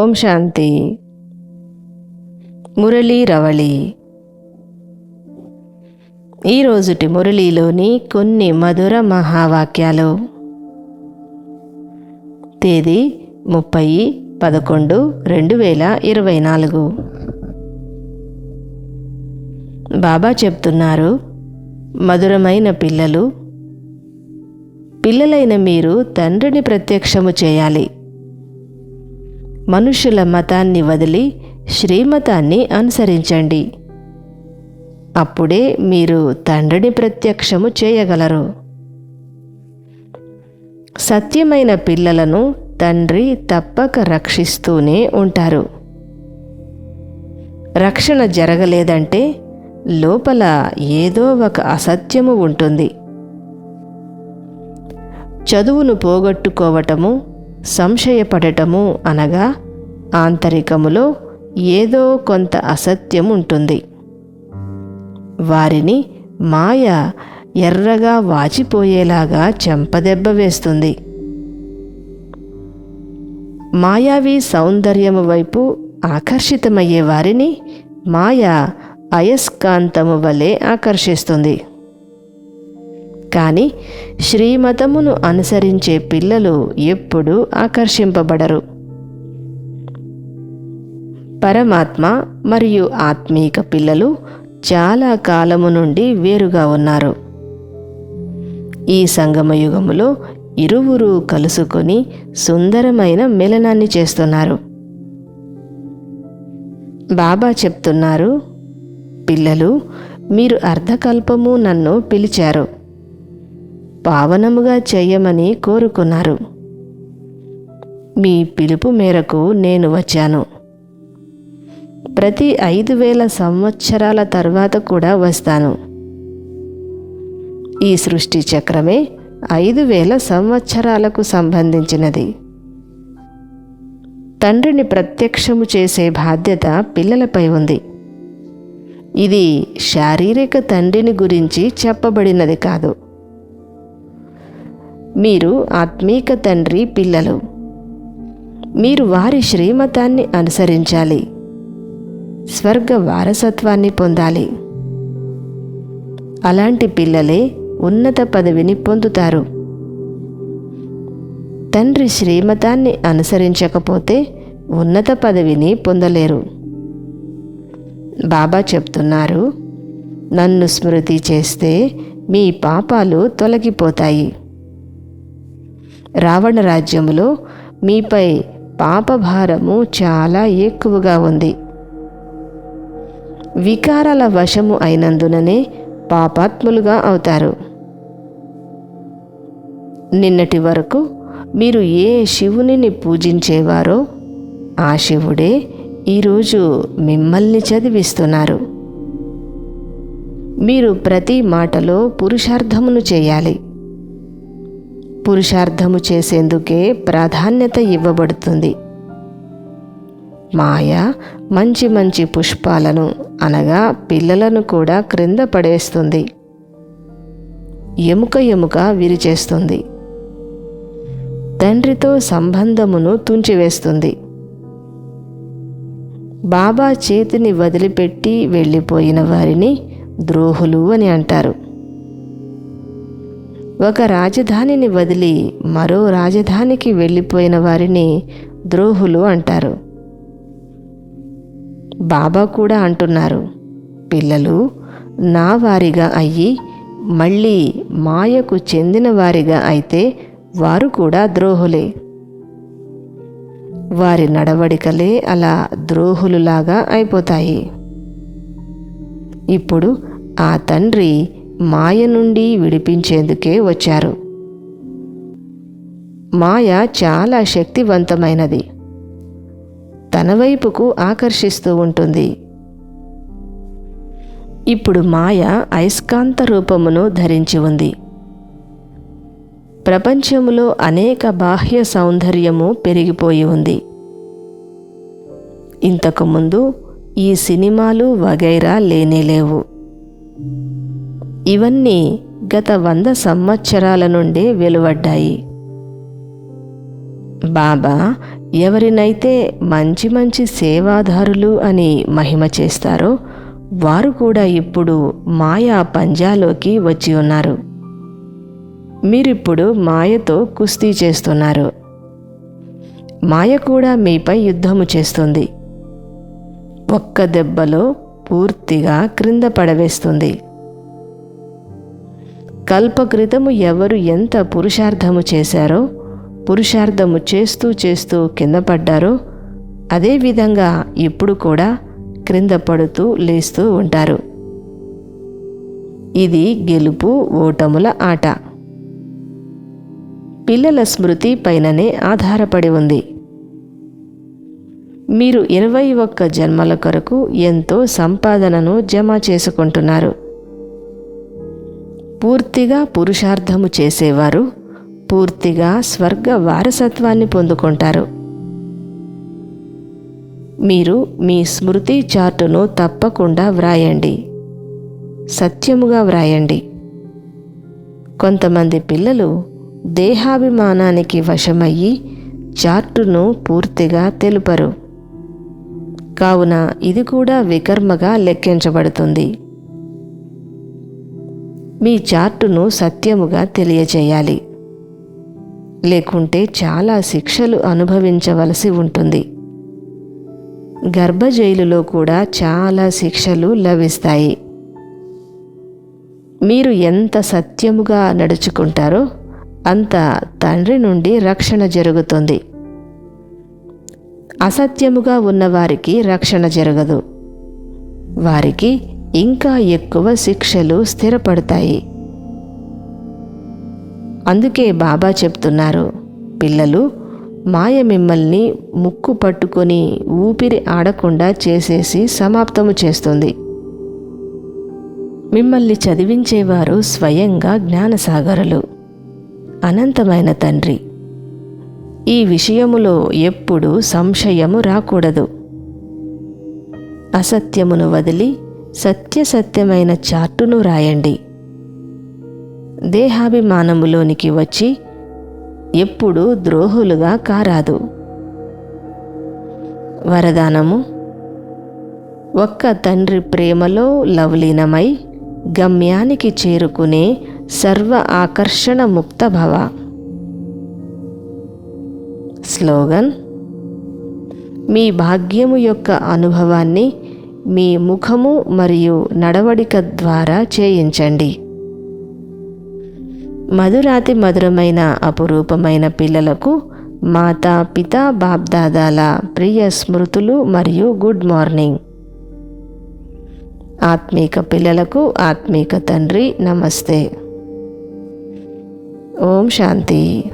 ఓం శాంతి. మురళీ రవళి. ఈరోజుటి మురళీలోని కొన్ని మధుర మహావాక్యాలు. తేదీ ముప్పై పదకొండు రెండు వేల ఇరవై నాలుగు. బాబా చెప్తున్నారు మధురమైన పిల్లలు పిల్లలైన మీరు తండ్రిని ప్రత్యక్షము చేయాలి. మనుషుల మతాన్ని వదిలి శ్రీమతాన్ని అనుసరించండి. అప్పుడే మీరు తండ్రిని ప్రత్యక్షము చేయగలరు. సత్యమైన పిల్లలను తండ్రి తప్పక రక్షిస్తూనే ఉంటారు. రక్షణ జరగలేదంటే లోపల ఏదో ఒక అసత్యము ఉంటుంది. చదువును పోగొట్టుకోవటము సంశయపడటము అనగా ఆంతరికములో ఏదో కొంత అసత్యం ఉంటుంది వారిని మాయ ఎర్రగా వాచిపోయేలాగా చెంపదెబ్బ వేస్తుంది. మాయావి సౌందర్యము వైపు ఆకర్షితమయ్యే వారిని మాయ అయస్కాంతము వలె ఆకర్షిస్తుంది. కానీ శ్రీమతమును అనుసరించే పిల్లలు ఎప్పుడూ ఆకర్షింపబడరు. పరమాత్మ మరియు ఆత్మీక పిల్లలు చాలా కాలము నుండి వేరుగా ఉన్నారు. ఈ సంగమయుగములో ఇరువురు కలుసుకొని సుందరమైన మిలనాన్ని చేస్తున్నారు. బాబా చెప్తున్నారు పిల్లలు మీరు అర్ధకల్పము నన్ను పిలిచారు. పావనముగా చేయమని కోరుకున్నారు. మీ పిలుపు మేరకు నేను వచ్చాను. ప్రతి ఐదు వేల సంవత్సరాల తర్వాత కూడా వస్తాను. ఈ సృష్టి చక్రమే ఐదు వేల సంవత్సరాలకు సంబంధించినది. తండ్రిని ప్రత్యక్షము చేసే బాధ్యత పిల్లలపై ఉంది. ఇది శారీరక తండ్రిని గురించి చెప్పబడినది కాదు. మీరు ఆత్మీక తండ్రి పిల్లలు. మీరు వారి శ్రీమతాన్ని అనుసరించాలి. స్వర్గ వారసత్వాన్ని పొందాలి. అలాంటి పిల్లలే ఉన్నత పదవిని పొందుతారు. తండ్రి శ్రీమతాన్ని అనుసరించకపోతే ఉన్నత పదవిని పొందలేరు. బాబా చెప్తున్నారు నన్ను స్మృతి చేస్తే మీ పాపాలు తొలగిపోతాయి. రావణ రాజ్యములో మీపై పాపభారము చాలా ఎక్కువగా ఉంది. వికారాల వశము అయినందుననే పాపాత్ములుగా అవుతారు. నిన్నటి వరకు మీరు ఏ శివునిని పూజించేవారో ఆ శివుడే ఈరోజు మిమ్మల్ని చదివిస్తున్నారు. మీరు ప్రతి మాటలో పురుషార్థమును చేయాలి. పురుషార్థము చేసేందుకే ప్రాధాన్యత ఇవ్వబడుతుంది. మాయ మంచి మంచి పుష్పాలను అనగా పిల్లలను కూడా క్రింద పడేస్తుంది. ఎముక ఎముక విరిచేస్తుంది. తండ్రితో సంబంధమును తుంచివేస్తుంది. బాబా చేతిని వదిలిపెట్టి వెళ్ళిపోయిన వారిని ద్రోహులు అని అంటారు. ఒక రాజధానిని వదిలి మరో రాజధానికి వెళ్ళిపోయిన వారిని ద్రోహులు అంటారు. బాబా కూడా అంటున్నారు పిల్లలు నా వారిగా అయ్యి మళ్ళీ మాయకు చెందిన వారిగా అయితే వారు కూడా ద్రోహులే. వారి నడవడికలే అలా ద్రోహులులాగా అయిపోతాయి. ఇప్పుడు ఆ తండ్రి మాయ నుండి విడిపించేందుకే వచ్చారు. మాయ చాలా శక్తివంతమైనది. తన వైపుకు ఆకర్షిస్తూ ఉంటుంది. ఇప్పుడు మాయ అయస్కాంత రూపమును ధరించి ఉంది. ప్రపంచంలో అనేక బాహ్య సౌందర్యము పెరిగిపోయి ఉంది. ఇంతకుముందు ఈ సినిమాలు వగైరా లేనేలేవు ఇవన్నీ గత వంద సంవత్సరాల నుండే వెలువడ్డాయి. బాబా ఎవరినైతే మంచి మంచి సేవాదారులు అని మహిమ చేస్తారో వారు కూడా ఇప్పుడు మాయా పంజాలోకి వచ్చి ఉన్నారు. మీరిప్పుడు మాయతో కుస్తీ చేస్తున్నారు. మాయ కూడా మీపై యుద్ధము చేస్తుంది. ఒక్క దెబ్బలో పూర్తిగా క్రింద పడవేస్తుంది. కల్పకృతము ఎవరు ఎంత పురుషార్థము చేశారో పురుషార్థము చేస్తూ చేస్తూ కింద పడ్డారో అదేవిధంగా ఇప్పుడు కూడా క్రింద పడుతూ లేస్తూ ఉంటారు. ఇది గెలుపు ఓటముల ఆట. పిల్లల స్మృతి పైననే ఆధారపడి ఉంది. మీరు ఇరవై ఒక్క జన్మల కొరకు ఎంతో సంపాదనను జమ చేసుకుంటున్నారు. పూర్తిగా పురుషార్థము చేసేవారు పూర్తిగా స్వర్గ వారసత్వాన్ని పొందుకుంటారు. మీరు మీ స్మృతి చార్టును తప్పకుండా వ్రాయండి. సత్యముగా వ్రాయండి. కొంతమంది పిల్లలు దేహాభిమానానికి వశమయ్యి చార్టును పూర్తిగా తెలుపరు. కావున ఇది కూడా వికర్మగా లెక్కించబడుతుంది. మీ చార్టును సత్యముగా తెలియజేయాలి. లేకుంటే చాలా శిక్షలు అనుభవించవలసి ఉంటుంది. గర్భజైలులో కూడా చాలా శిక్షలు లభిస్తాయి. మీరు ఎంత సత్యముగా నడుచుకుంటారో అంత తండ్రి నుండి రక్షణ జరుగుతుంది. అసత్యముగా ఉన్నవారికి రక్షణ జరగదు. వారికి ఇంకా ఎక్కువ శిక్షలు స్థిరపడతాయి. అందుకే బాబా చెప్తున్నారు పిల్లలు మాయ మిమ్మల్ని ముక్కు పట్టుకొని ఊపిరి ఆడకుండా చేసేసి సమాప్తము చేస్తుంది. మిమ్మల్ని చదివించేవారు స్వయంగా జ్ఞానసాగరులు. అనంతమైన తండ్రి ఈ విషయములో ఎప్పుడు సంశయము రాకూడదు. అసత్యమును వదిలి సత్యసత్యమైన చార్టును రాయండి. దేహాభిమానములోనికి వచ్చి ఎప్పుడు ద్రోహులుగా కారాదు. వరదానము ఒక్క తండ్రి ప్రేమలో లవలీనమై గమ్యానికి చేరుకునే సర్వ ఆకర్షణ ముక్త భవ. స్లోగన్ మీ భాగ్యము యొక్క అనుభవాన్ని మీ ముఖము మరియు నడవడిక ద్వారా చేయించండి. మధురాతి మధురమైన అపురూపమైన పిల్లలకు మాతా పిత బాబ్దాదాల ప్రియ స్మృతులు మరియు గుడ్ మార్నింగ్. ఆత్మీక పిల్లలకు ఆత్మీక తండ్రి నమస్తే. ఓం శాంతి.